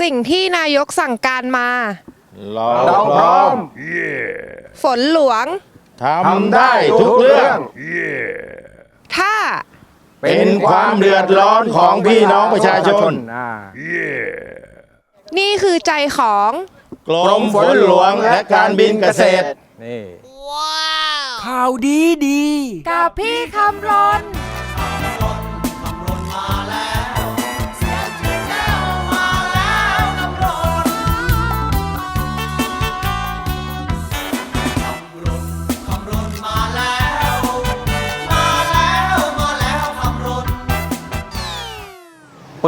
สิ่งที่นายกสั่งการมา เราเราพร้อมฝนหลวง ทำได้ทุกเรื่อง ถ้า เป็นความเดือดร้อนของพี่น้องประชาชน อ่านี่คือใจของ กรมฝนหลวงและการบินเกษตร นี่ ข่าวดีดี กับพี่คำรน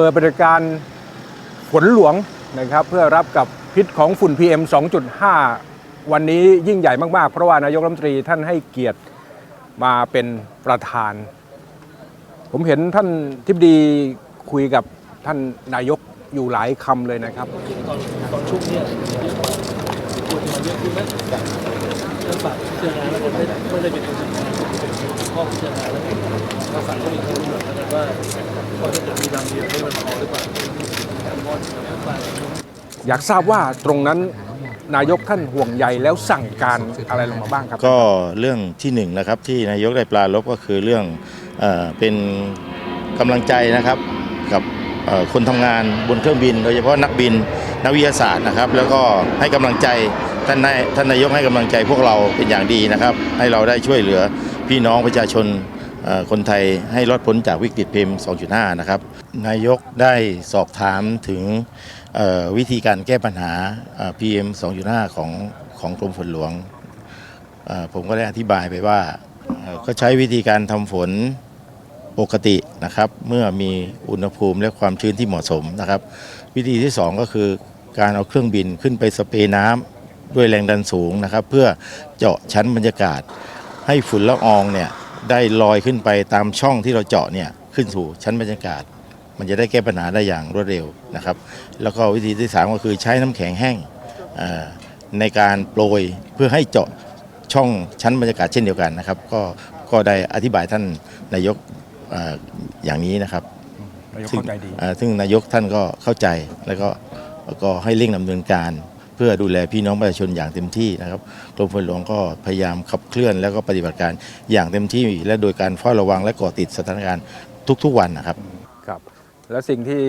ปิดบัติการฝนหลวงนะครับเพื่อรับกับพิษของฝุ่น PM 2.5 วันนี้ยิ่งใหญ่มาก ๆ เพราะว่านายกรัฐมนตรีท่านให้เกียรติมาเป็นประธาน ผมเห็นท่านทิบดีคุยกับท่านนายกอยู่หลายคำเลยนะครับตอนช่วงเนี้ยควรจะมาเยอะขึ้นไหมเรื่องฝากพิจารณาแล้วมันไม่ได้ไม่ได้เป็นคนท้ายเป็นข้อพิจารณาแล้วถ้าฝากก็มีข้อรู้แล้วกันว่าว่าถ้าเกิดมีลำเดียวนี่มันพอหรือเปล่าการมอดกับฝา อยากทราบว่าตรงนั้นนายกท่านห่วงใยแล้วสั่งการอะไรลงมาบ้างครับ ก็เรื่องที่หนึ่งนะครับที่นายกได้ปลารบก็คือเรื่องเออเป็นกำลังใจนะครับกับเอ่อคนทำงานบนเครื่องบิน โดยเฉพาะนักบินนักวิทยาศาสตร์นะครับ แล้วก็ให้กำลังใจท่านนายท่านนายกให้กำลังใจพวกเราเป็นอย่างดีนะครับ ให้เราได้ช่วยเหลือพี่น้องประชาชน คนไทยให้รอดพ้นจากวิกฤตเพม2.5 นะครับ นายกได้สอบถามถึงวิธีการแก้ปัญหาเอ่อ PM 2.5 ของของกรมฝนหลวง ผมก็ได้อธิบายไปว่าก็ใช้วิธีการทำฝนปกตินะครับ เมื่อมีอุณหภูมิและความชื้นที่เหมาะสมนะครับ วิธีที่สองก็คือการเอาเครื่องบินขึ้นไปสเปรย์น้ำด้วยแรงดันสูงนะครับ เพื่อเจาะชั้นบรรยากาศให้ฝุ่นละอองเนี่ย ได้ลอยขึ้นไปตามช่องที่เราเจาะเนี่ยขึ้นสู่ชั้นบรรยากาศ มันจะได้แก้ปัญหาได้อย่างรวดเร็วนะครับ แล้วก็วิธีที่สามก็คือใช้น้ำแข็งแห้งเอ่อในการโปรยเพื่อให้เจาะช่องชั้นบรรยากาศเช่นเดียวกันนะครับ ก็ก็ได้อธิบายท่านนายกเอ่ออย่างนี้นะครับนายกซึ่งเข้าใจดีเอ่อซึ่งนายกท่านก็เข้าใจแล้วก็แล้วก็ให้เร่งดำเนินการเพื่อดูแลพี่น้องประชาชนอย่างเต็มที่นะครับกรมฝนหลวงก็พยายามขับเคลื่อน แล้วก็ปฏิบัติการอย่างเต็มที่ และโดยการเฝ้าระวังและเกาะติดสถานการณ์ทุกๆวันนะครับครับ แล้วสิ่งที่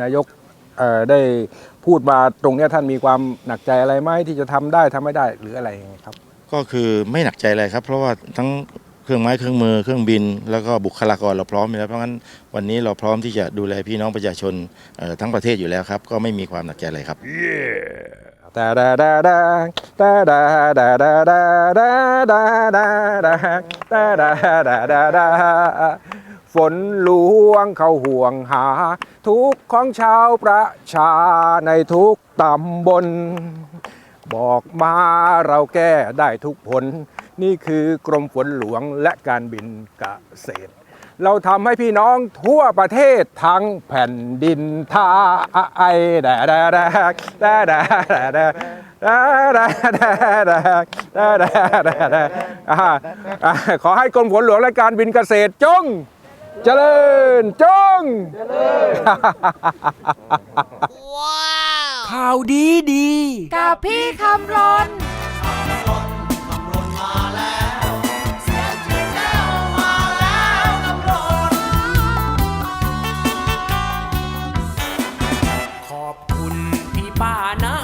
นายกเอ่อได้พูดมาตรงเนี้ยท่านมีความหนักใจอะไรไหมที่จะทำได้ทำไม่ได้หรืออะไรยังไงครับ ก็คือไม่หนักใจอะไรครับ เพราะว่าทั้ง เครื่องไม้เครื่องมือเครื่องบิน แล้วก็บุคลากรเราพร้อมอยู่แล้วเพราะงั้นวันนี้เราพร้อมที่จะดูแลพี่น้องประชาชนเอ่อทั้งประเทศอยู่แล้วครับ ก็ไม่มีความหนักใจอะไรครับดาดาดาดาดาดาดาดาดาดาดาดาดาดาดาดาดาดาฝนหลวงเขาห่วงหา ทุกข์ของชาวประชาในทุกตำบล บอกมาเราแก้ได้ทุกผล นี่คือกรมฝนหลวงและการบินกเกษตร เราทำให้พี่น้องทั่วประเทศทั้งแผ่นดินท่าไอแดดแดดแดดแดดแดดแดดขอให้กรมฝนหลวงและการบินเกษตรจงเจริญจงว้าวข่าวดีดี กับพี่คำรณานะ